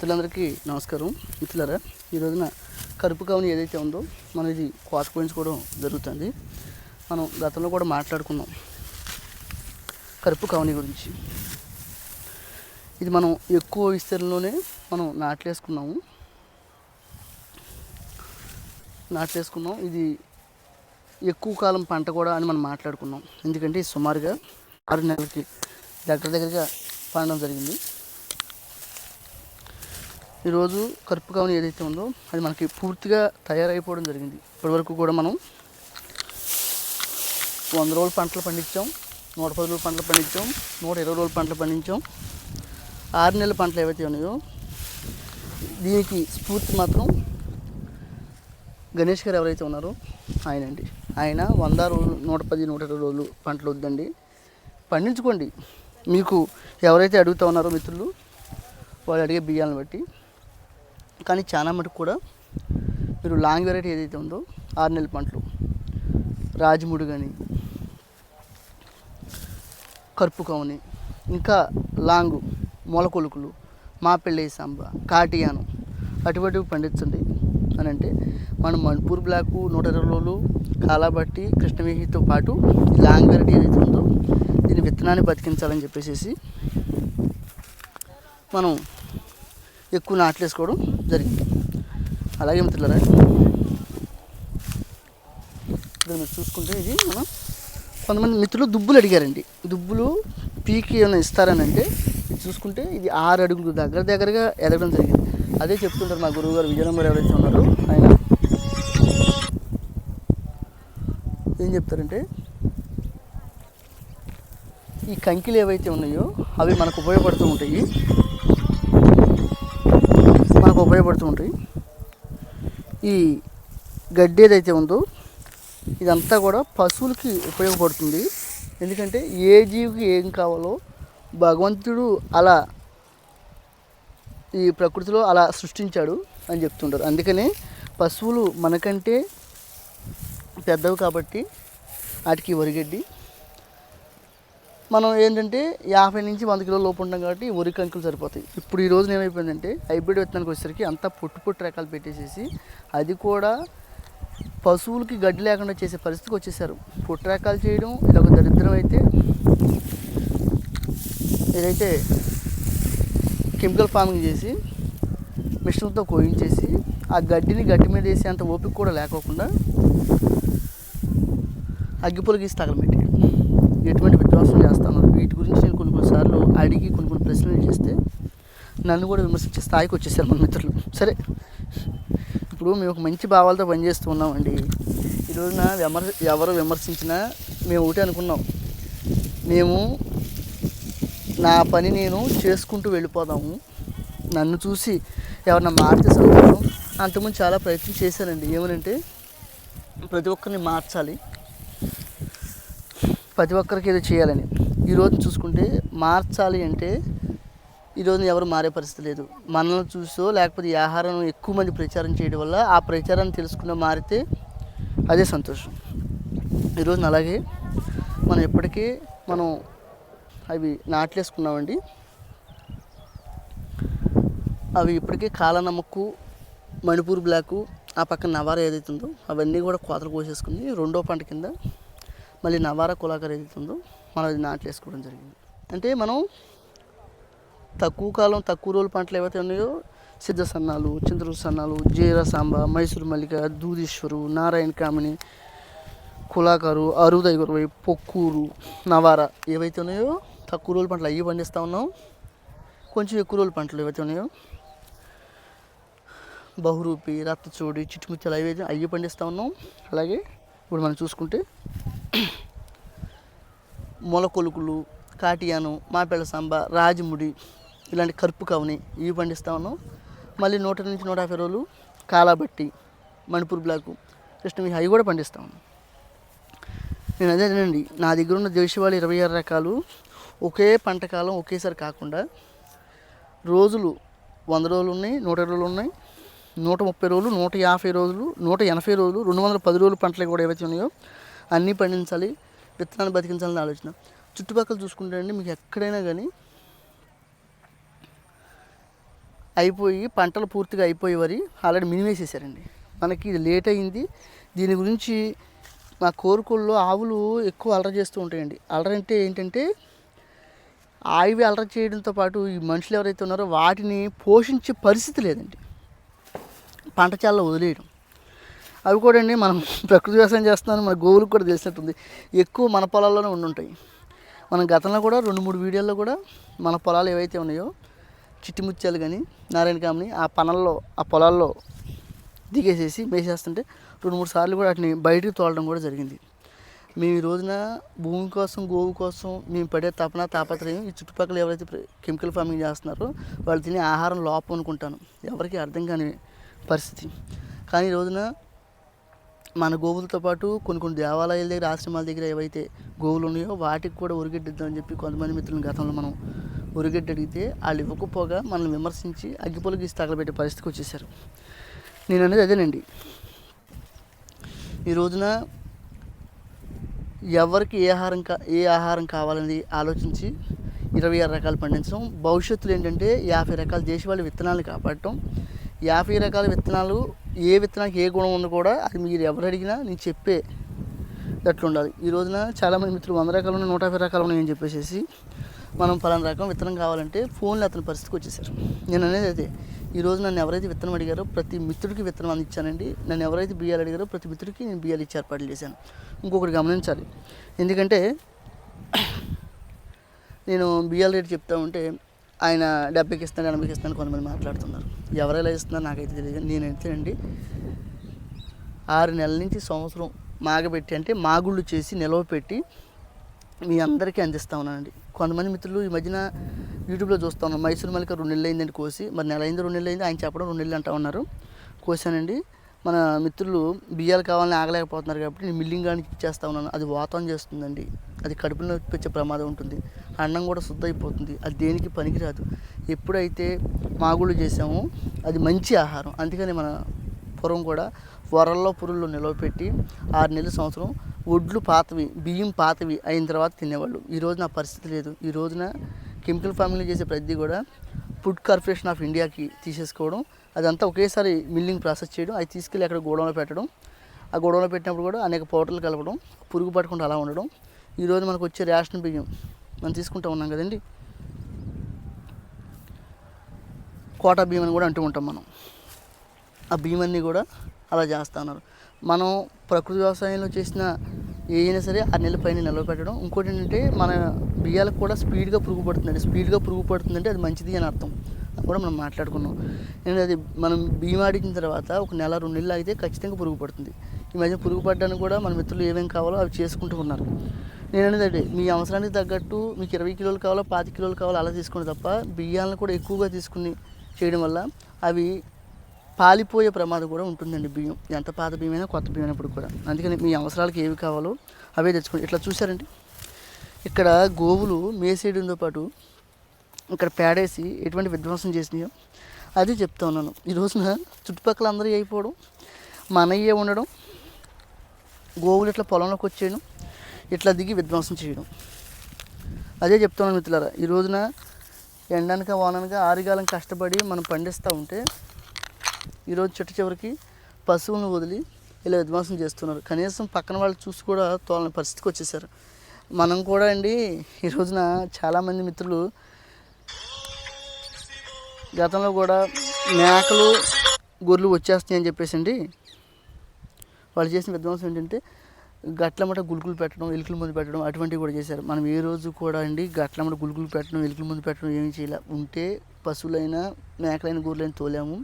మిత్రులందరికీ నమస్కారం. మిత్రులరా ఈ రోజున కరుపు కవుని ఏదైతే ఉందో మనం ఇది కోత జరుగుతుంది. మనం గతంలో కూడా మాట్లాడుకున్నాం కరుపు కవుని గురించి. ఇది మనం ఎక్కువ విస్తీర్ణంలోనే మనం నాట్లేసుకున్నాము. నాట్లేసుకున్నాం. ఇది ఎక్కువ కాలం పంట కూడా అని మనం మాట్లాడుకున్నాం. ఎందుకంటే సుమారుగా ఆరు నెలలకి దగ్గర దగ్గరగా పండడం జరిగింది. ఈరోజు కరుపు కవని ఏదైతే ఉందో అది మనకి పూర్తిగా తయారైపోవడం జరిగింది. ఇప్పటివరకు కూడా మనం వంద రోజులు పంటలు పండించాం నూట పది రోజులు పంటలు పండించాం నూట ఇరవై రోజులు పంటలు పండించాం. ఆరు నెలల పంటలు ఏవైతే ఉన్నాయో దీనికి స్ఫూర్తి మాత్రం గణేష్ గారు ఎవరైతే ఉన్నారో ఆయన అండి. ఆయన వంద రోజులు నూట పది నూట ఇరవై రోజులు పంటలు వద్దండి. పండించుకోండి. మీకు ఎవరైతే అడుగుతా ఉన్నారో మిత్రులు వాళ్ళు అడిగే బియ్యాలను బట్టి కానీ చాలా మటుకు కూడా మీరు లాంగ్ వెరైటీ ఏదైతే ఉందో ఆరు నెలల పంటలు రాజముడు కానీ కరుపు కవుని ఇంకా లాంగు మొలకొలుకులు మాపెళ్ళి సాంబ కాటియాను అటువంటివి పండించండి అని అంటే మనం మణిపూర్ బ్లాక్ నూట ఇరవై రోజులు కాలాబట్టి కృష్ణవేహితో పాటు లాంగ్ వెరైటీ ఏదైతే ఉందో దీని విత్తనాన్ని బతికించాలని చెప్పేసి మనం ఎక్కువ నాట్లేసుకోవడం జరిగింది. అలాగే మిత్రులరా ఇక్కడ మీరు చూసుకుంటే ఇది మనం కొంతమంది మిత్రులు దుబ్బులు అడిగారండి. దుబ్బులు పీకి ఏమైనా ఇస్తారనంటే ఇది చూసుకుంటే ఇది ఆరు అడుగులు దగ్గర దగ్గరగా ఎదగడం జరిగింది. అదే చెప్తుంటారు మా గురువు గారు విజయనగరం ఎవరైతే ఉన్నారో ఆయన. ఏం చెప్తారంటే ఈ కంకిలు ఏవైతే ఉన్నాయో అవి మనకు ఉపయోగపడుతూ ఉంటాయి. ఉపయోగపడుతూ ఉంటాయి. ఈ గడ్డి ఏదైతే ఉందో ఇదంతా కూడా పశువులకి ఉపయోగపడుతుంది. ఎందుకంటే ఏ జీవికి ఏం కావాలో భగవంతుడు అలా ఈ ప్రకృతిలో అలా సృష్టించాడు అని చెప్తుంటారు. అందుకనే పశువులు మనకంటే పెద్దవి కాబట్టి వాటికి వరిగడ్డి మనం ఏంటంటే యాభై నుంచి వంద కిలోల లోపు ఉంటాం కాబట్టి వరి కంకులు సరిపోతాయి. ఇప్పుడు ఈ రోజున ఏమైపోయిందంటే హైబ్రిడ్ విత్తనానికి వచ్చేసరికి అంతా పొట్టు పొట్టు రకాలు పెట్టేసేసి అది కూడా పశువులకి గడ్డి లేకుండా చేసే పరిస్థితికి వచ్చేసారు. పొట్టు రకాలు చేయడం ఇది ఒక దరిద్రం అయితే ఏదైతే కెమికల్ ఫార్మింగ్ చేసి మిషన్లతో కోయించేసి ఆ గడ్డిని గడ్డి మీద వేసే అంత ఓపిక కూడా లేకోకుండా అగ్గిపులు గీసి తగలబెట్టి ఎటువంటి విధ్వంసం చేస్తున్నారు? వీటి గురించి నేను కొన్ని కొన్నిసార్లు అడిగి కొన్ని కొన్ని ప్రశ్నలు చేస్తే నన్ను కూడా విమర్శించే స్థాయికి వచ్చేసారు మన మిత్రులు. సరే ఇప్పుడు మేము ఒక మంచి భావాలతో పనిచేస్తూ ఉన్నామండి. ఈరోజున విమర్ ఎవరు విమర్శించినా మేము ఒకటి అనుకున్నాం. మేము నా పని నేను చేసుకుంటూ వెళ్ళిపోదాము. నన్ను చూసి ఎవరన్నా మారితే సంతోషం. అంతకుముందు చాలా ప్రయత్నం చేశానండి. ఏమనంటే ప్రతి ఒక్కరిని మార్చాలి. ప్రతి ఒక్కరికి ఏదో చేయాలని. ఈరోజు చూసుకుంటే మార్చాలి అంటే ఈరోజు ఎవరు మారే పరిస్థితి లేదు. మనల్ని చూసో లేకపోతే ఈ ఆహారం ఎక్కువ మంది ప్రచారం చేయడం వల్ల ఆ ప్రచారాన్ని తెలుసుకున్న మారితే అదే సంతోషం. ఈరోజు అలాగే మనం ఎప్పటికీ మనం అవి నాట్లేసుకున్నామండి. అవి ఇప్పటికే కాలనమ్మకు మణిపూర్ బ్లాకు ఆ పక్కన నవార ఏదైతే ఉందో అవన్నీ కూడా కోతలు కోసేసుకుని రెండో పంట కింద మళ్ళీ నవార కులాకర్ ఏదైతుందో ఉందో మనం అది నాట్లేసుకోవడం జరిగింది. అంటే మనం తక్కువ కాలం తక్కువ రోజుల పంటలు ఏవైతే ఉన్నాయో సిద్ధ సన్నాలు చింతరు సన్నాలు జీర సాంబ మైసూరు మల్లిక దూదీశ్వరు నారాయణ కామిని కులాకారు అరుదైగురవై పొక్కూరు నవార ఏవైతే ఉన్నాయో తక్కువ రోజుల పంటలు అవి పండిస్తూ ఉన్నాం. కొంచెం ఎక్కువ రోజుల పంటలు ఏవైతే ఉన్నాయో బహురూపి రత్తచూడి చిట్టుముచ్చలు అవి అవి పండిస్తూ ఉన్నాం. అలాగే ఇప్పుడు మనం చూసుకుంటే మొలకొలుకులు కాటియాను మాపెళ్ళ సాంబ రాజముడి ఇలాంటి కరుపు కవని ఇవి పండిస్తా ఉన్నాం. మళ్ళీ నూట నుంచి నూట యాభై రోజులు కాలాబట్టి మణిపూర్ బ్లాకు కృష్ణవి అవి కూడా పండిస్తా ఉన్నాం. నేను అదేనండి నా దగ్గర ఉన్న దేశవాళి ఇరవై ఆరు రకాలు ఒకే పంట కాలం ఒకేసారి కాకుండా రోజులు వంద రోజులు ఉన్నాయి నూట ఇరవై రోజులు ఉన్నాయి నూట ముప్పై రోజులు నూట యాభై రోజులు నూట ఎనభై రోజులు రెండు వందల పది రోజులు పంటలు కూడా ఏవైతే ఉన్నాయో అన్నీ పండించాలి. విత్తనాలు బతికించాలని ఆలోచన. చుట్టుపక్కల చూసుకుంటే అండి మీకు ఎక్కడైనా కానీ అయిపోయి పంటలు పూర్తిగా అయిపోయి వరి ఆల్రెడీ మినిమేసేసారండి. మనకి ఇది లేట్ అయింది. దీని గురించి మా కోరుకుల్లో ఆవులు ఎక్కువ అలర చేస్తూ ఉంటాయండి. అలర అంటే ఏంటంటే ఆవి అలర చేయడంతో పాటు ఈ మనుషులు ఎవరైతే ఉన్నారో వాటిని పోషించే పరిస్థితి లేదండి. పంట చాలా వదిలేయడం. అవి కూడా అండి మనం ప్రకృతి వ్యవసాయం చేస్తున్నాను మన గోవులకు కూడా తెలిసినట్టుంది. ఎక్కువ మన పొలాల్లోనే ఉండుంటాయి. మనం గతంలో కూడా రెండు మూడు వీడియోల్లో కూడా మన పొలాలు ఏవైతే ఉన్నాయో చిట్టి ముత్యాలు కానీ నారాయణ కామని ఆ పనల్లో ఆ పొలాల్లో దిగేసేసి మేసేస్తుంటే రెండు మూడు సార్లు కూడా వాటిని బయటికి తోలడం కూడా జరిగింది. మేము ఈ రోజున భూమి కోసం గోవు కోసం మేము పడే తపన తాపత్రయం ఈ చుట్టుపక్కల ఎవరైతే కెమికల్ ఫార్మింగ్ చేస్తున్నారో వాళ్ళు తినే ఆహారం లోపం అనుకుంటాను. ఎవరికి అర్థం కాని పరిస్థితి. కానీ ఈ రోజున మన గోవులతో పాటు కొన్ని కొన్ని దేవాలయాల దగ్గర ఆశ్రమాల దగ్గర ఏవైతే గోవులు ఉన్నాయో వాటికి కూడా ఉరిగెడ్డిద్దామని చెప్పి కొంతమంది మిత్రులను గతంలో మనం ఉరిగెడ్డి అడిగితే వాళ్ళు ఇవ్వకపోగా మనల్ని విమర్శించి అగ్గిపొలు గీసి తగలబెట్టే పరిస్థితికి వచ్చేసారు. నేను అనేది అదేనండి. ఈ రోజున ఎవరికి ఏ ఆహారం కా ఏ ఆహారం కావాలని ఆలోచించి ఇరవై ఆరు రకాలు పండించడం భవిష్యత్తులో ఏంటంటే యాభై రకాల దేశవాళీ విత్తనాలు కాపాడటం యాభై రకాల విత్తనాలు ఏ విత్తనానికి ఏ గుణం ఉంది కూడా అది మీరు ఎవరు అడిగినా నేను చెప్పే అట్లా ఉండాలి. ఈ రోజున చాలామంది మిత్రులు వంద రకాలు ఉన్నాయి నూట యాభై రకాలు ఉన్నాయని చెప్పేసి మనం పలానా రకం విత్తనం కావాలంటే ఫోన్లో అతని పరిస్థితికి వచ్చేసారు. నేను అనేది అదే. ఈరోజు నన్ను ఎవరైతే విత్తనం అడిగారో ప్రతి మిత్రుడికి విత్తనం అందించానండి. నన్ను ఎవరైతే బియ్యాలు అడిగారో ప్రతి మిత్రుడికి నేను బియ్యాలు ఇచ్చి ఏర్పాట్లు చేశాను. ఇంకొకటి గమనించాలి. ఎందుకంటే నేను బియ్యాల రేటు చెప్తా ఉంటే ఆయన డెబ్బైకి ఇస్తాను ఎనభైకి ఇస్తాను కొంతమంది మాట్లాడుతున్నారు. ఎవరెలా ఇస్తున్నారు నాకైతే తెలియదు నేనైతే అండి ఆరు నెలల నుంచి సంవత్సరం మాగబెట్టి అంటే మాగుళ్ళు చేసి నిలవ పెట్టి మీ అందరికీ అందిస్తా ఉన్నానండి. కొంతమంది మిత్రులు ఈ మధ్యన యూట్యూబ్లో చూస్తూ ఉన్నారు. మైసూర్ మల్లిక రెండు నెలలు అయిందండి కోసి మరి నెల అయింది రెండు నెలలు అయింది ఆయన చెప్పడం రెండు నెలలు అంటా ఉన్నారు. కోసానండి మన మిత్రులు బియ్యాలు కావాలని ఆగలేకపోతున్నారు కాబట్టి నేను మిల్లింగ్ కానీ ఇచ్చేస్తా ఉన్నాను. అది వాతం చేస్తుందండి. అది కడుపులో వచ్చే ప్రమాదం ఉంటుంది. అన్నం కూడా శుద్ధ అయిపోతుంది అది దేనికి పనికిరాదు. ఎప్పుడైతే మాగుళ్ళు చేసామో అది మంచి ఆహారం. అందుకని మన పూర్వం కూడా వరల్లో పురుల్లో నిలవపెట్టి ఆరు నెలల సంవత్సరం ఒడ్లు పాతవి బియ్యం పాతవి అయిన తర్వాత తినేవాళ్ళు. ఈ నా పరిస్థితి లేదు. ఈ రోజున కెమికల్ ఫార్మింగ్ చేసే ప్రతి కూడా ఫుడ్ కార్పొరేషన్ ఆఫ్ ఇండియాకి తీసేసుకోవడం అదంతా ఒకేసారి మిల్లింగ్ ప్రాసెస్ చేయడం అది తీసుకెళ్ళి అక్కడ గోడంలో పెట్టడం ఆ గోడంలో పెట్టినప్పుడు కూడా అనేక పౌడర్లు కలపడం పురుగు పట్టకుండా అలా ఉండడం ఈరోజు మనకు వచ్చే రేషన్ బియ్యం మనం తీసుకుంటూ ఉన్నాం కదండి. కోటా బియ్యం అని కూడా అంటూ ఉంటాం మనం. ఆ బియ్యం అన్నీ కూడా అలా చేస్తా ఉన్నారు. మనం ప్రకృతి వ్యవసాయంలో చేసిన ఏదైనా సరే ఆ నెల పైన నిలవ పెట్టడం. ఇంకోటి ఏంటంటే మన బియ్యాలకు కూడా స్పీడ్గా పురుగు పడుతుందండి. స్పీడ్గా పురుగు పడుతుందంటే అది మంచిది అని అర్థం. అది కూడా మనం మాట్లాడుకున్నాం. నేను అది మనం బియ్యం ఆడించిన తర్వాత ఒక నెల రెండు నెలలు అయితే ఖచ్చితంగా పురుగు పడుతుంది. ఈ మధ్య పురుగు పడ్డానికి కూడా మన మిత్రులు ఏమేమి కావాలో అవి చేసుకుంటూ ఉన్నారు. నేను అనేది మీ అవసరానికి తగ్గట్టు మీకు ఇరవై కిలోలు కావాలో పాతి కిలోలు కావాలో అలా తీసుకోండి తప్ప బియ్యాలను కూడా ఎక్కువగా తీసుకుని చేయడం వల్ల అవి పాలిపోయే ప్రమాదం కూడా ఉంటుందండి బియ్యం. ఎంత పాత బియ్యమైనా కొత్త బియ్యం అయినప్పుడు కూడా. అందుకని మీ అవసరాలకు ఏవి కావాలో అవే తెచ్చుకోండి. ఇట్లా చూసారండి ఇక్కడ గోవులు మేసేయడంతో పాటు ఇక్కడ పేడేసి ఎటువంటి విధ్వంసం చేసినాయో అది చెప్తా ఉన్నాను. ఈ రోజున చుట్టుపక్కల అందరూ అయిపోవడం మనయ్యే ఉండడం గోవులు ఇట్లా పొలంలోకి వచ్చేయడం ఇట్లా దిగి విధ్వంసం చేయడం. అదే చెప్తున్నాను మిత్రులారా ఈ రోజున ఎండనక వాననక ఆరుగాలం కష్టపడి మనం పండిస్తూ ఉంటే ఈరోజు చెట్టు చివరికి పశువులను వదిలి ఇలా విధ్వంసం చేస్తున్నారు. కనీసం పక్కన వాళ్ళు చూసి కూడా తోలని పరిస్థితికి వచ్చేసారు. మనం కూడా అండి ఈ రోజున చాలామంది మిత్రులు గతంలో కూడా మేకలు గొర్రెలు వచ్చేస్తాయి అని చెప్పేసి అండి వాళ్ళు చేసిన విధ్వంసం ఏంటంటే గట్లమట గులుకులు పెట్టడం ఎలుకల ముందు పెట్టడం అటువంటివి కూడా చేశారు. మనం ఏ రోజు కూడా అండి గట్లమట గులుకులు పెట్టడం ఎలుకల ముందు పెట్టడం ఏమీ చేయాలి. ఉంటే పశువులైనా మేకలైన గొర్రెలైన తోలాము.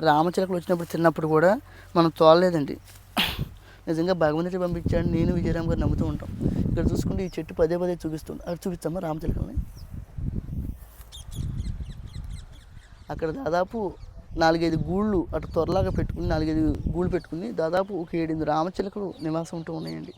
రామచిలకలు వచ్చినప్పుడు తిన్నప్పుడు కూడా మనం తోలలేదండి. నిజంగా భగవంతుడి పంపించాడు. నేను విజయరామ్ గారు నమ్ముతూ ఉంటాం. ఇక్కడ చూసుకుంటే ఈ చెట్టు పదే పదే చూపిస్తుంది. అది చూపిస్తామా రామచిలకల్ని? అక్కడ దాదాపు నాలుగైదు గూళ్ళు అటు త్వరలాగా పెట్టుకుని నాలుగైదు గూళ్ళు పెట్టుకుని దాదాపు ఒక ఏడెనిమిది రామచిలకలు నివాసం ఉంటూ ఉన్నాయండి.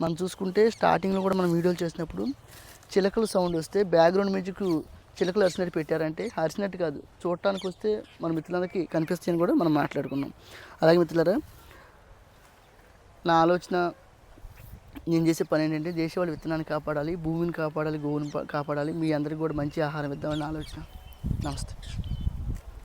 మనం చూసుకుంటే స్టార్టింగ్లో కూడా మనం వీడియోలు చేసినప్పుడు చిలకలు సౌండ్ వస్తే బ్యాక్గ్రౌండ్ మ్యూజిక్ చిలకలు అరిసినట్టు పెట్టారంటే అరిసినట్టు కాదు చూడటానికి వస్తే మన మిత్రులందరికీ కనిపిస్తాయని కూడా మనం మాట్లాడుకున్నాం. అలాగే మిత్రులారా నా ఆలోచన నేను చేసే పని ఏంటంటే దేశవాళ విత్తనాన్ని కాపాడాలి భూమిని కాపాడాలి గోవుని కాపాడాలి మీ అందరికీ కూడా మంచి ఆహారం ఇద్దామని ఆలోచన. నమస్తే.